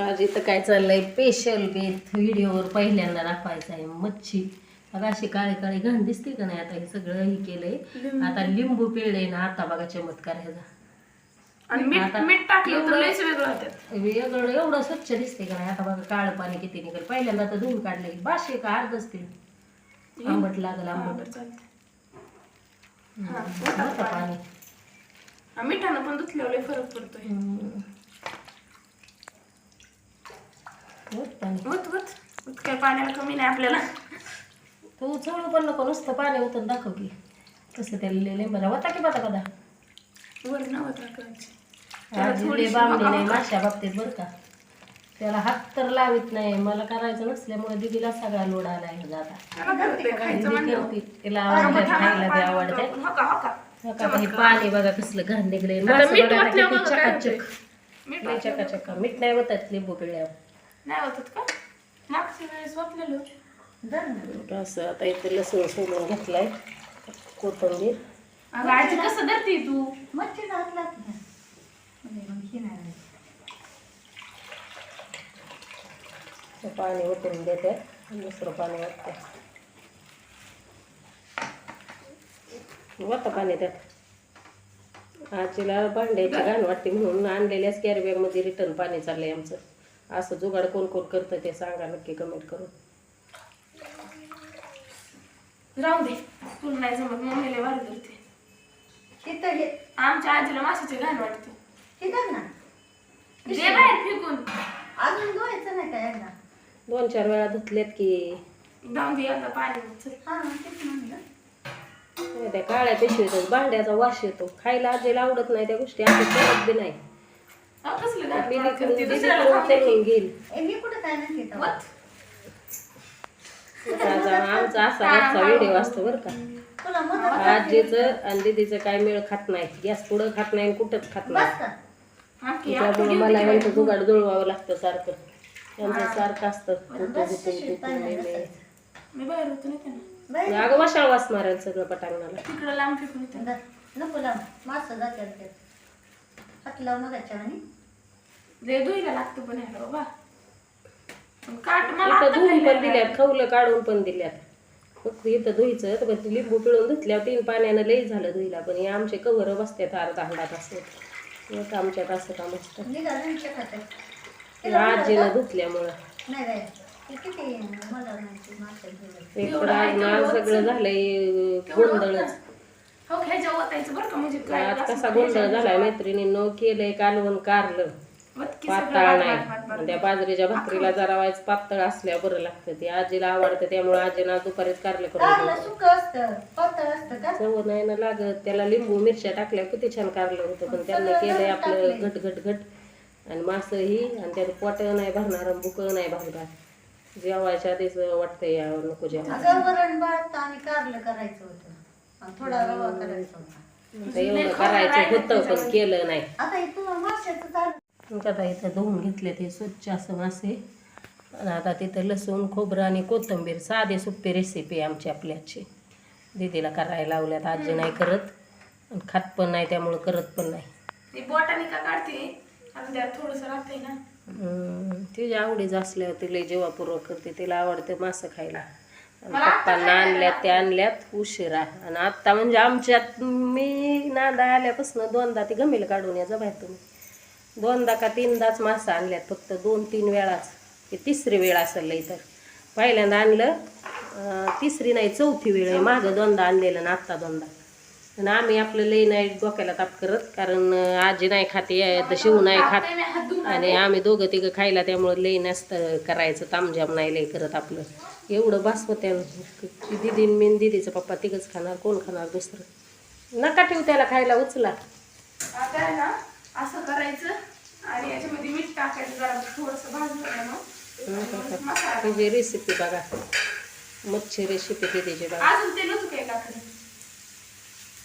आज इथं काय चाललंय? स्पेशल बेत व्हिडिओवर पहिल्यांदा दाखवायचं आहे मच्छी. बघा अशी काळी काळी घाण दिसते का नाही? आता हे सगळं हे केलंय. आता लिंबू पिळले ना आता बघा चमत्कार ह्याचा मीठ टाकलं वेगळं एवढं स्वच्छ दिसते का नाही? आता बघा काळं पाणी किती निघेल. पहिल्यांदा तर धुवून काढलं बाशे का अर्धच ते आंबट लागल आंबट. पाणी. मिठानं पण धुतल्यावर लय फरक पडतोय. वत वत वत काय पाण्याला कमी नाही आपल्याला. तू चळू पण नको नुसतं पाणी उतरून दाखव की. कसं त्याला लिंबाला होता की बता कदा? वर बामणी नाही. माशा बाबतीत बरं का. त्याला हात तर लावित नाही. मला करायचं नसल्यामुळे दिदीला सगळा लोड आला आहे तिला आवडतात खायला ते आवडते. हे पाणी बघा कसलं घाण निघले बघा वाटल्यावर चकाचक. मीठ नाही होतात लिंबू पिळल्यावर नाही होतात का? मागच्या वेळेस वापलेलं असं आता इथे लसूण सोलून घेतलाय कोथिंबीर. अगं आजी कसं धरती तू? पाणी ओतून देते दुसरं पाणी वाटते वत पाणी त्यात. आजीला भांड्याची घाण वाटते म्हणून आणलेल्याच कॅरी बॅगमध्ये रिटर्न पाणी चाललंय आमचं. असं जुगाड कोण कोण करतं ते सांगा नक्की कमेंट करून. राहू दे तुला नाही जमत मम्मीला वार करते. आमच्या आजीला माशाची घाण वाटते. दे बाहेर फेकून. अजून धुवायचं नाही का एकदा दोन चार वेळा धुतलेत की. जाऊन दे पाणी चल. हा तेच म्हणलं. त्या काळ्या पिशवीतच भांड्याचा वास येतो. खायला आजीला आवडत नाही त्या गोष्टी आम्ही करत बी नाही. मी करून. घेईल आमचा असा व्हिडिओ असतो बरं का. आजीचं आणि दीदीचं काय मेळ खात नाही. गॅस पुढं खात नाही आणि कुठंच खात नाही. हा त्यामुळे मला यांचं. जुगाड जुळवावं लागतं सारखं. त्यांचं सारखं असतं. अगं वशाळ वास मारेल सगळं पटांगणाला. तिकडं लांब हात लावू नका आणि लय धुईला लागतं पण ह्याला बाबा. पण काट मला इथं आता धुवून खायला पण दिल्यात खवलं काढून पण दिल्यात. फक्त इथं धुईचं तर पण ते लिंबू पिळून धुतल्यावर तीन पाण्यानं लई झालं धुईला पण हे आमचे कवर बसतात अर्धा तास. मग आमच्यात असं काम असतं. निघालं आणि आजीनं धुतल्यामुळं. नाही बाई ते किती मला नाही मासे घेऊन एक तर आज ना सगळं झालंय गोंधळच. हो बरं का म्हणजे काय आज असं कसा गोंधळ झालाय मैत्रिणीनं केलंय कालवण कारलं. पातळ नाही. आणि त्या बाजरीच्या भाकरीला जरा वायच पातळ असल्यावर बरं लागतं. ते आजीला आवडतं त्यामुळे आजीनं आज दुपारीच कारलं करून कारलं दिलं. सुक असतं पातळ असतं का? चव नाही ना लागत. त्याला लिंबू मिरच्या टाकल्या किती छान कारलं होतं. पण त्यांना केलंय आपलं घट घट घट. आणि मासं ही आणि त्यात पोट नाही भरणार बुक नाही भरणार. जेवायच्या आधीच वाटतंय या नको जेवा अगं वरण भात आणि कारलं करायचं होतं. आणि थोडा रवा करायचा होता. आता एवढं करायचं होतं पण केलं नाही. आता हे तू माशाचं चालू. मग आता इथं धुवून घेतले ते स्वच्छ असं मासे. आणि आता तिथं लसूण खोबरं आणि कोथिंबीर साधे सोपी रेसिपी आमची आपल्याची. दीदीला करायला लावल्यात आजी नाही करत. आणि खात पण नाही त्यामुळं करत पण नाही. ती बोटाने का काढते? त्यात थोडस राहते ना. तिच्या आवडीच असल्यावर तिला जेव्हापूर्वक करते तिला आवडते मासं खायला. पप्पांना आणल्यात त्या आणल्यात उशिरा. आणि आत्ता म्हणजे आमच्यात मी नांदा आल्यापासून दोनदा ती गमेल काढून यायचं बाहेर तुम्ही. दोनदा का तीनदाच मासं आणल्यात फक्त दोन तीन वेळाच. ही तिसरी वेळ असेल लई तर. पहिल्यांदा आणलं तिसरी नाही चौथी वेळ आहे. मागं दोनदा आणलेलं ना आत्ता दोनदा. आणि आम्ही आपलं लई नाही डोक्याला ताप करत कारण आजी नाही खाते शिव नाही खात. ते आणि आम्ही दोघं तिघं खायला त्यामुळे लई नसतं करायचं तामजाम नाही लई करत आपलं. एवढं बास होत्या दिदी मी दिदीचं पप्पा तिघंच खाणार कोण खाणार दुसरं? नका ठेवू त्याला खायला उचला. आता आहे ना असं करायचं आणि याच्यामध्ये मीठ टाकायचं जरा थोडस ना रेसिपी बघा. मच्छी रेसिपी दिदीची बघा. अजून तेल होतं काय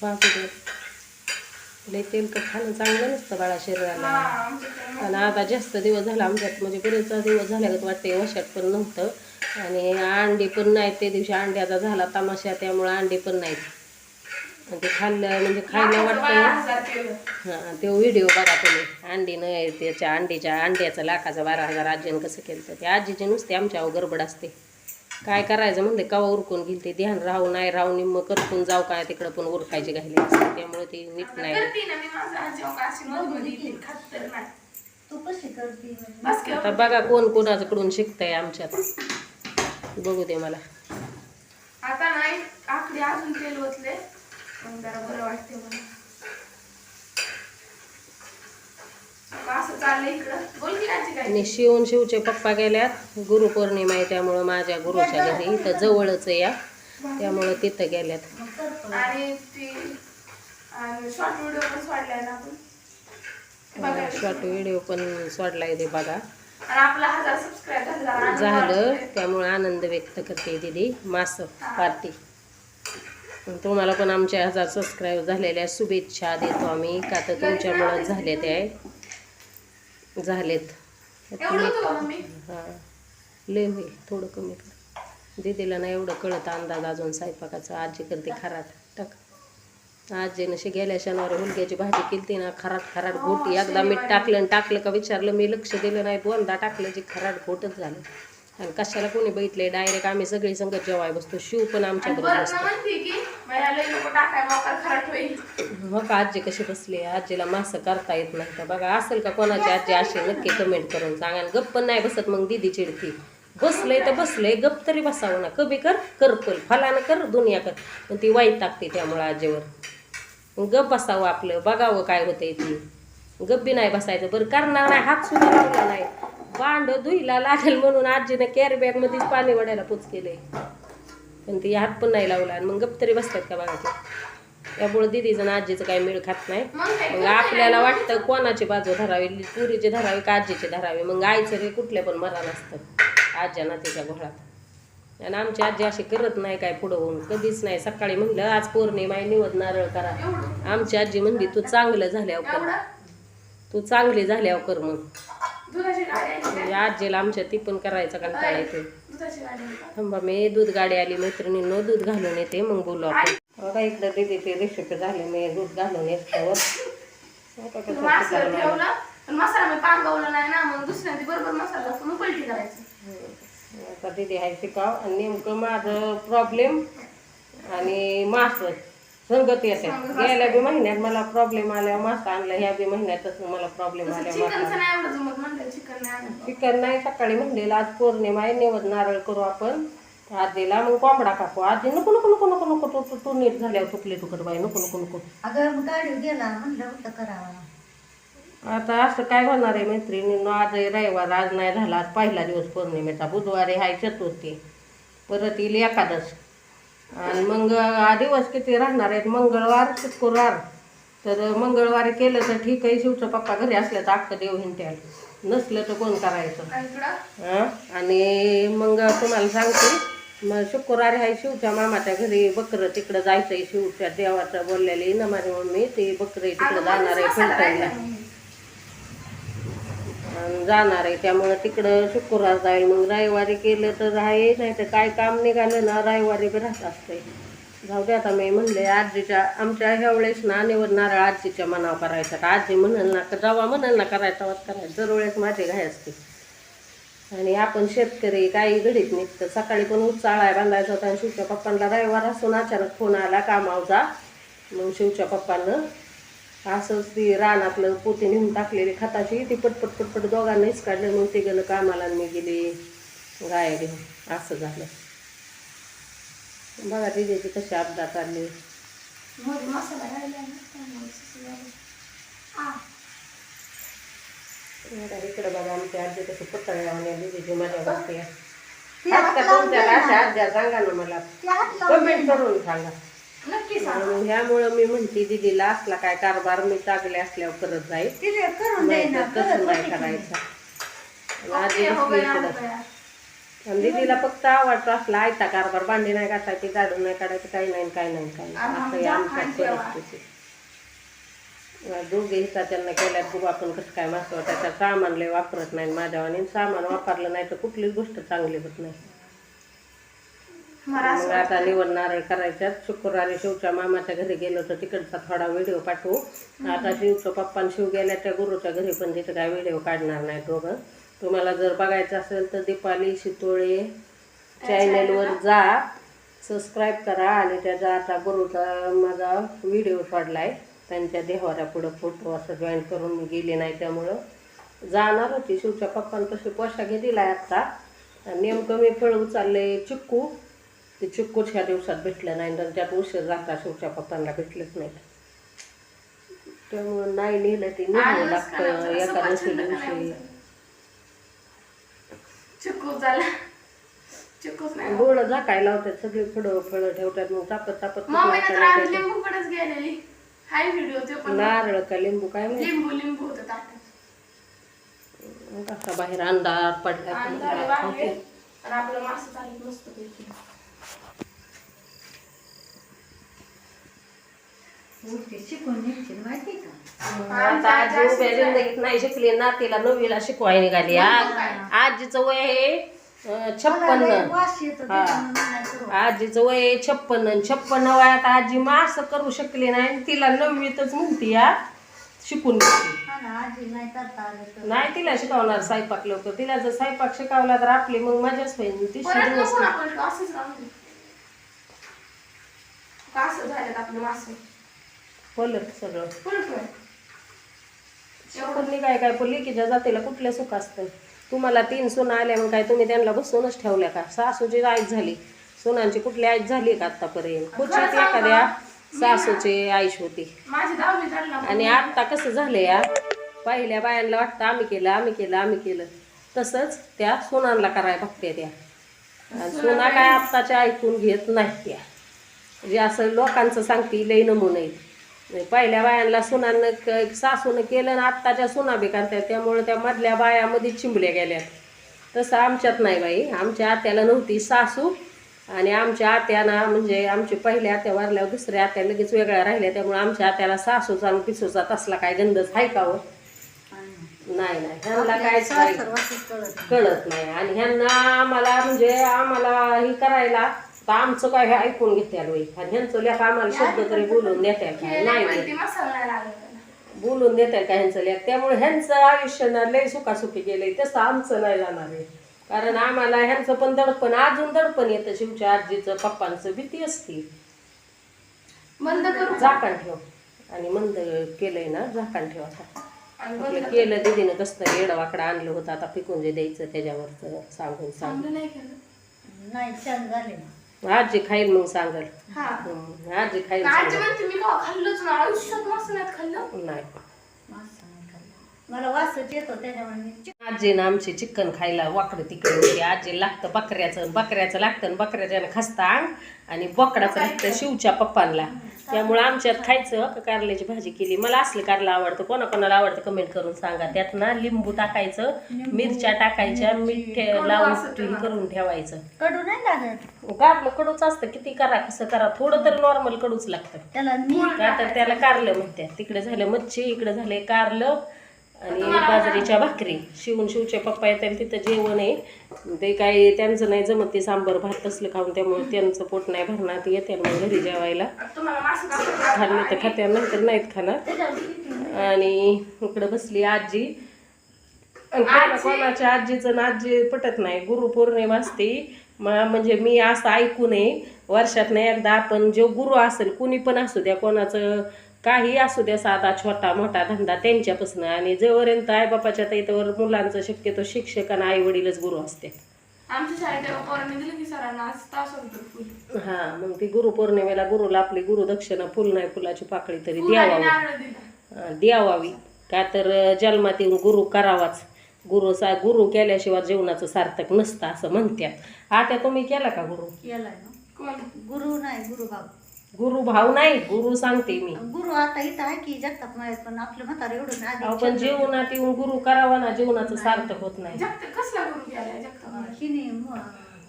बाजू लई तेलकट खाणं चांगलं नसतं बाळा शरीराला. आणि आता जास्त दिवस झाला आमच्यात म्हणजे बरेच दिवस झाल्यागत वाटते वशात पण नव्हतं. आणि अंडी पण नाहीत ते दिवशी अंड्याचा झाला तमाशा त्यामुळे अंडी पण नाहीत. आणि ते खाल्लं म्हणजे खायला वाटतं. हां ते व्हिडिओ बघा तुम्ही. अंडी न त्याच्या अंडीच्या अंड्याचं लाखाचा बारा हजार आजीनं कसं केलं तर ते आजीचे नुसते आमच्या गडबड असते. काय करायचं म्हणले कवा उरकून गेली ते? ध्यान राहू नाही राहू निम्म करपून जाऊ काय? तिकडं पण उरकायची घायली असते त्यामुळे ते नीट नाही. म्हणजे? आता बघा कोण कोणाकडून शिकतंय आमच्यात. बघू दे मला. आता नाही आकडे अजून तेल ओतले. मग जरा बरं वाटते मला आता असं चाललंय इकडं बोल की आजी काय आणि शिवून शिवचे पप्पा गेल्यात. गुरुपौर्णिमा आहे त्यामुळं माझ्या गुरुच्या घरी. इथं जवळच आहे या. त्यामुळं तिथं गेल्यात. आणि शॉर्ट व्हिडिओ पण सोडलाय ना आपण? ते बघायला. शॉर्ट व्हिडिओ पण सोडलाय ते बघा. झाला. त्यामुळे आनंद व्यक्त करते दिदी. Mass party. तुम्हाला पण आमच्या हजार सबस्क्राईब झालेल्या शुभेच्छा देतो आम्ही. का तर तुमच्यामुळं झाले ते. आहे झालेत. हां. लय होईल थोडं कमी कर. दीदीला नाही एवढं कळत अंदाज अजून स्वयंपाकाचा. आजी करते खराट टाक. आजीनं गेल्या शनिवारी हुलग्याची भाजी केली ना खराट खराट घोटी. एकदा मीठ टाकलं आणि टाकलं का विचारलं मी लक्ष दिलं नाही. दोनदा टाकलं जी खराट घोटच झालं. आणि कशाला कोणी बघितले डायरेक्ट आम्ही सगळी संगत जेवाय बसतो. शिव पण आमच्या आणि बरोबर परत बसतो मग आजी कशी बसली? आजीला मासं करता येत नाही तर बघा असेल का कोणाची आजी अशी नक्की कमेंट करून सांगा गप्प पण नाही बसत मग दिदी चिडती. बसलंय तर बसलंय गप्प तरी बसावं ना. कमी कर करपल फलानं कर दुनिया कर. पण ती वाईट टाकते त्यामुळं आजीवर. गप बसावं आपलं. बघावं काय होतंय ती. गप्पी नाही बसायचं. बरं करणार नाही. हात सुद्धा लावला नाही. भांड धुईला लागेल म्हणून आजीनं कॅरी मध्येच पाणी वड्याला पुच केलंय. पण ती हात पण नाही लावला. आणि मग गप तरी बसतात का बघा त्यामुळे दिदीचं आजीचं काही मेळ खात नाही. मग आपल्याला वाटतं कोणाची बाजू धरावी? पुरीची धरावी का आजीची धरावी? मग आईचं रे कुठल्या पण मरण असतं. आज्या नातीच्या घोळात. आणि आमची आजी अशी करत नाही काय पुढं होऊन. कधीच नाही. सकाळी म्हणलं आज पौर्णिमा निवद नारळ करा. आमची आजी म्हणली तू चांगलं झाल्यावर कर. तू चांगली झाल्यावर कर मग म्हणजे आजीला आमच्या ती पण करायचा कंटाळा येतो? थांबा मी दूध गाडी आली मैत्रिणींनो दूध घालून येते मग बोलू आपण. बघा इकडं दीदीची रेसिपी झाली मी दूध घालून येतो. मसाला मी पांगवलं नाही ना मग दुसऱ्या बरोबर मसाला मग पलटी करायची. आता दीदी आहे शिकाव आणि नेमकं माझं प्रॉब्लेम आणि मास. संगत येते. गेल्या बी महिन्यात मला प्रॉब्लेम आल्या मास आणला ह्या बी महिन्यातच मला प्रॉब्लेम तसं आल्या चिकनचं मासा नाही एवढं जमत म्हणलं चिकन नाही आणलं चिकन नाही सकाळी म्हणलेलं आज पौर्णिमा आहे निवड नारळ करू आपण. आजीला मग कोंबडा कापू. आजी नको नको नको नको नको तू तू- तू नीट झाल्यावर तुकले तुकड बाई. नको नको नको. अगं गाडी गेला म्हणलं होतं करावा. आता असं काय होणार आहे मैत्रिणींनो? आज रविवार आज नाही झाला आज पहिला दिवस पौर्णिमेचा. बुधवारी हाय चतुर्थी. परत येईल एकादश. आणि मग दिवस किती राहणार आहेत? मंगळवार शुक्रवार. तर मंगळवारी केलं तर ठीक आहे शिवचं पप्पा घरी असलं तर अख्खं देव हिंट्याल नसलं तर कोण करायचं? आणि हं? मग तुम्हाला सांगते मग शुक्रवारी आहे शिवच्या मामाच्या घरी बकरं तिकडं जायचंय शिवच्या देवाचं बोललेली ना माझी मम्मी ते बकरं तिकडं जाणार आहे मसाला फलटणला राहिला नाही. आणि जाणार आहे. त्यामुळं तिकडं शुक्रवार जाईल. मग रविवारी केलं तर आहे नाही तर काय काम निघालं ना रविवारी बी राहत असते जाऊ दे आता मी म्हणले आजीच्या आमच्या ह्या वेळेस ना निवड नारळ आजीच्या मनावर करायचा. का आजी म्हणेल ना जेव्हा म्हणेल ना करायचा वाट करायचं. दरवेळेस माझी घाई असते. आणि आपण शेतकरी काही घडीत निघतं. सकाळी पण उचाळाय बांधायचा होता आणि शिवच्या पप्पांना रविवार असून अचानक फोन आला कामावचा मग शिवच्या पप्पानं असंच ती रानातलं पोती नेऊन टाकलेली खताची ती पटपट पटपट दोघांनीच काढलं मग ते गेलं कामाला मी गेली गाय घेऊन असं झालं. बघा तिची कशी अपघात आली इकडे बघा आमची आजी कशी पुतळ्या आणि दिदीची मजा बसते का तुमच्या. अशा आज्या सांगा ना मला. कमेंट करून सांगा. नक्की सांग. आणि ह्यामुळं मी म्हणते दिदीला असला काय कारभार मी चांगले असल्यावर करत जाईल. करून नाही तसं ती. करायचं. हो गया, हो गया. आणि दीदीला फक्त आवडतो असला आयता कारभार भांडी नाही घासायची झाडून नाही काढायचं काही नाही काही नाही काही नाही. असं आमच्या. परिस्थिती दोघे त्यांना केल्यात बघू आपण कसं काय मासं त्याचं सामान लय वापरत नाही माझ्या आणि सामान वापरलं नाही तर कुठलीच गोष्ट चांगली होत नाही. मग आता निवड नारळ करायच्यात. शुक्रवारी शिवच्या मामाच्या घरी गेलो तर तिकडचा थोडा व्हिडिओ पाठवू. आता शिवचं पप्पा आणि शिव गेल्या त्या गुरुच्या घरी पण तिथं काय व्हिडिओ काढणार नाही दोघं. तुम्हाला जर बघायचं असेल तर दीपाली शितोळे चॅनलवर जा. सबस्क्राईब करा आणि त्याचा आता गुरुचा माझा व्हिडिओ सोडलाय. त्यांच्या देवाऱ्या पुढं फोटो असं जॉईन करून मी गेले नाही त्यामुळं. जाणार होती शिवच्या पप्पानं तशी पोशाख दिलाय आत्ता आणि नेमकं मी फळ उचलले चिक्कू. ते चिक्कूच ह्या दिवसात भेटलं नाही तर त्यात उशीर जाता शिवच्या पप्पांना भेटलंच नाही त्यामुळं नाही नेलं ते निघू आजच लागतं नका दिवशी. नाही चिकू झाला. चिकूच नाही डोळं झाकायला लावतात सगळी फळं फळं ठेवतात मग चापत चापत मम्मी कुठं तर आज वाचायला लिंबूकडेच गेलेली. हाय व्हिडिओ ते पण. नारळ का लिंबू काय माहिती? लिंबू लिंबू होतं ताटात. कसा बाहेर अंधार पडला आणि आपलं मासं चालत मस्त पैकी. गोष्टी शिकून निघची माहिती का? आता आजी उभ्या जिंदगीत नाही शिकली नातीला नववीला शिकवाय निघाली आज आजीचं वय आहे छप्पन्न. वास येतो त्याच्यामुळे नाही सुरू. आजीचं वय आहे छप्पन्न आणि छप्पन्न वयात आजी मग असं करू शकली नाही आणि तिला नववीतच म्हणती या शिकून घेतली हा ना नाही तिला शिकवणार स्वयंपाक लवकर. तिला जर स्वयंपाक शिकवला तर आपली मग मजाच होईल. ना असंच दे. का असं झालं आपलं मासं? पलट सगळं. शिकवली काय काय पण लेकीच्या जातीला कुठलं सुख असतं. तुम्हाला तीन सुना आल्या मग काय तुम्ही त्यांना बसूनच ठेवल्या का? सासूची आईच झाली. सुनांची कुठली आईच झाली का आतापर्यंत? कुठलीच एखाद्या सासूची आईश होती. आणि आता कसं झालं या? पहिल्या बायांना वाटतं आम्ही केलं आम्ही केलं आम्ही केलं. तसंच त्या सुनांना करायला बघते त्या. सुना काय आत्ताच्या ऐकून घेत नाहीत त्या. म्हणजे असं लोकांचं सांगते लई नमुने आहेत. पहिल्या बायांना सुनांना क- सासूनं केलं आणि आत्ताच्या सुना बी करतात त्यामुळे त्या मधल्या बायामध्ये चिंबल्या गेल्या तसं आमच्यात नाही बाई. आमच्या आत्याला नव्हती सासू आणि आमच्या आत्याना म्हणजे आमची पहिल्या आत्या वारल्यावर दुसऱ्या आत्या लगेच वेगळ्या राहिल्या त्यामुळे आमच्या आत्याला सासूचा आणि पिसूचा तसला काय गंधच आहे का हो? नाही नाही. ह्यांना काय. कळत नाही. आणि ह्यांना आम्हाला म्हणजे आम्हाला हे करायला तर आमचं काय हे ऐकून बाई आणि ह्यांचं लेख आम्हाला शब्द तरी बोलून काय नाही देत. ती मसाला नाही. बोलून देत्याल का ह्यांचं लेख? त्यामुळे ह्यांचं आयुष्य ना लय सुखासुखी गेलंय. तसं आमचं नाही जाणार आहे. कारण आम्हाला ह्यांचं पण दडपण अजून दडपण येतं. शिवच्या आजीचं पप्पांचं भीती असती. करू झाकण ठेव. आणि मंद केलंय ना झाकण ठेव आता. केलं दिदीनं कसं तरी येडवाकडं आणलं होतं. आता पिकून जे द्यायचं त्याच्यावरचं सांगून सांगून. नाही केलं. नाही छान झाले ना आजी खाईल मग सांगल हा हम्म, आजी खाईल आजी सांगल. म्हणते मी का खाल्लंच ना आयुष्यात मस्त नाही खाल्लं नाही. मला वासच येतो त्याच्यामुळे मी चिक- आजीनं आमची चिकन खायला वाकडं तिकडे होती. आजी लागतं बकऱ्याचं बकऱ्याचं लागतं आणि बकऱ्याच्यानं खसता अंग आणि बोकडाचं लागतं शिवच्या पप्पांना त्यामुळे आमच्यात खायचं का कारल्याची भाजी केली. मला असलं कारला आवडतं कोणा कोणाला आवडतं कमेंट करून सांगा. त्यात ना लिंबू टाकायचं मिरच्या टाकायच्या मीठ ठे- लावून हे करून ठेवायचं. कडू नाही लागत? कारलं कडूच असतं. किती करा कसं करा थोडं तर नॉर्मल कडूच लागतं. त्याला मीठ का तर त्याला कारलं म्हणतात. तिकडे झालं मच्छी इकडे झाले कारलं. आणि बाजरीच्या भाकरी. शिवून शिवचे पप्पा येतात तिथं जेवण आहे. ते काय त्यांचं नाही जमत ते सांबर भात तसलं खाऊन त्यामुळे त्यांचं पोट नाही भरणार ते येते मग घरी जेवायला. खाल्लं तर खात्या नंतर नाहीत खाणार. आणि इकडं बसली आजी. कोणाच्या आजीचं ना आजी पटत नाही. गुरुपौर्णिमा असते. म- म्हणजे मी असं ऐकू नये वर्षात नाही एकदा आपण जो गुरु असेल कुणी पण असू द्या कोणाचं काही असू द्या साधा छोटा मोठा धंदा त्यांच्यापासून आणि जोपर्यंत आईबापाच्या त्याच्यावर मुलांचं शक्यतो शिक्षक आणि आई वडीलच गुरु असते. हा मग ती गुरुपौर्णिमेला गुरुला आपली गुरुदक्षिणा फुल नाही फुलाची पाकळी तरी फुल आणि द्यावा नारळ दिला. अं, द्यावावी. का तर जन्मात येऊन गुरु करावाच. गुरु सा गुरु केल्याशिवाय जीवनाचं सार्थक नसतं असं म्हणतात आता तुम्ही केला का गुरु? कोण? गुरु नाही गुरु भाऊ गुरु भाव नाही गुरु सांगते मी. गुरु आता इथं आहे की जगतात माहीत पण आपलं म्हातारं एवढं अहो, आधी पण जीवनात येऊन गुरु करावा ना जीवनाचं सार्थक होत नाही. जगत कसला गुरु गेलाय जगत हिने म-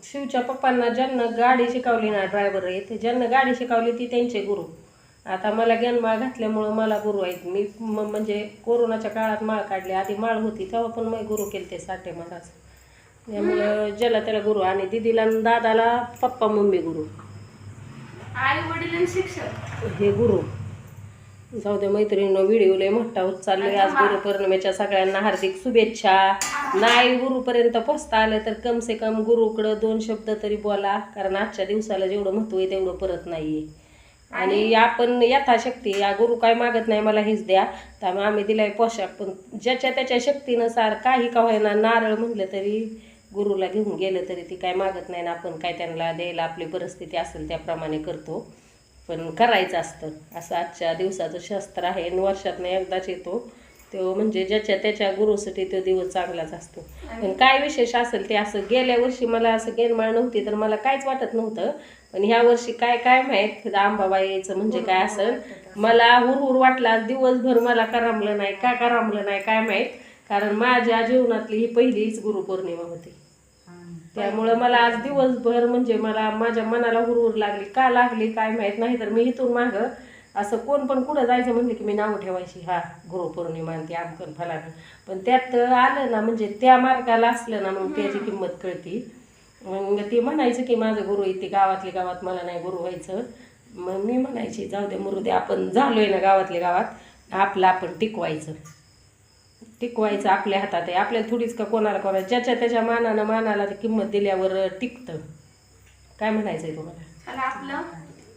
शिवच्या पप्पांना ज्यांना गाडी शिकवली ना ड्रायव्हर येते ज्यांना गाडी शिकवली ती त्यांचे गुरु. आता मला ज्ञानमाळ घातल्यामुळं मला गुरु आहेत. मी म- म्हणजे कोरोनाच्या काळात माळ काढली आधी माळ होती तेव्हा पण मी गुरु केले ते साठे महाराज. त्यामुळं ज्याला त्याला गुरु आणि दिदीला आणि दादाला पप्पा मम्मी गुरु. आई वडील आणि शिक्षक. हे गुरु. जाऊ दे मैत्रिणीनं व्हिडिओ लय मोठा होत चाललोय. आज गुरुपौर्णिमेच्या सगळ्यांना हार्दिक शुभेच्छा. नाही गुरुपर्यंत पोचता आलं तर कम से कम गुरुकडं दोन शब्द तरी बोला. कारण आजच्या दिवसाला जेवढं महत्त्व आहे तेवढं परत नाहीये. आणि? आपण यथाशक्ती या गुरु काय मागत नाही मला हेच द्या. त्यामुळे आम्ही दिलाय पोशाख. पण ज्याच्या त्याच्या शक्तीनुसार काही का होईना नारळ म्हणलं तरी गुरुला घेऊन गेलं तरी ती काय मागत नाही ना आपण काय त्यांना द्यायला आपली परिस्थिती असेल त्याप्रमाणे करतो. पण करायचं असतं. असं आजच्या दिवसाचं शास्त्र आहे. आणि वर्षातनं एकदाच येतो. तो म्हणजे ज्याच्या त्याच्या गुरुसाठी तो दिवस चांगलाच असतो. पण काय विशेष असेल ते असं गेल्या वर्षी मला असं गेनमाळ नव्हती तर मला काहीच वाटत नव्हतं. पण ह्या वर्षी काय काय माहीत? आंबाबाई यायचं म्हणजे काय असेल? मला हुरहुर वाटला दिवसभर मला करमलं नाही का करमलं नाही काय माहीत? कारण माझ्या जीवनातली ही पहिलीच गुरुपौर्णिमा होती. त्यामुळं मला आज दिवसभर म्हणजे मला माझ्या मनाला हुरहुर लागली. का लागली काय माहीत नाही तर मी इथून मागं असं कोण पण कुठं जायचं म्हणलं की मी नावं ठेवायची. हा गुरुपौर्णिमा आणि ती आमकन फलानं. पण त्यात आलं ना म्हणजे त्या मार्गाला असलं ना मग त्याची किंमत कळती. मग ती म्हणायचं की माझं गुरु इथे गावातल्या गावात मला नाही गुरु व्हायचं. मग मी म्हणायची जाऊ दे मुरू दे आपण झालोय ना गावातल्या गावात. आपलं आपण टिकवायचं. टिकवायचं आपल्या हातात आहे. आपल्याला थोडीच का कोणाला कोणाला ज्याच्या त्याच्या मानानं मानाला किंमत दिल्यावर टिकतं. काय म्हणायचंय तुम्हाला? चला आपलं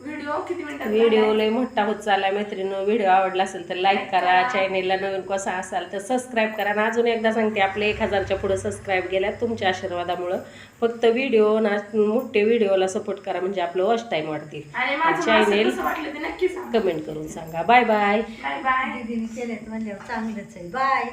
व्हिडिओ किती मिनिटात व्हिडिओ लय मोठा होत चाललाय मैत्रिणी व्हिडिओ आवडला असेल तर लाईक करा. चॅनेलला नवीन कसा असाल तर सबस्क्राईब करा. आणि अजून एकदा सांगते आपले एक हजारच्या पुढे सबस्क्राईब गेल्या तुमच्या आशीर्वादामुळं. फक्त व्हिडिओ ना मोठे व्हिडिओला सपोर्ट करा. म्हणजे आपलं वॉच टाईम वाढतील. चॅनेल मासं कसं वाटलं ते नक्की सांग. कमेंट करून सांगा. बाय बाय बाय बाय चांगलंच आहे. बाय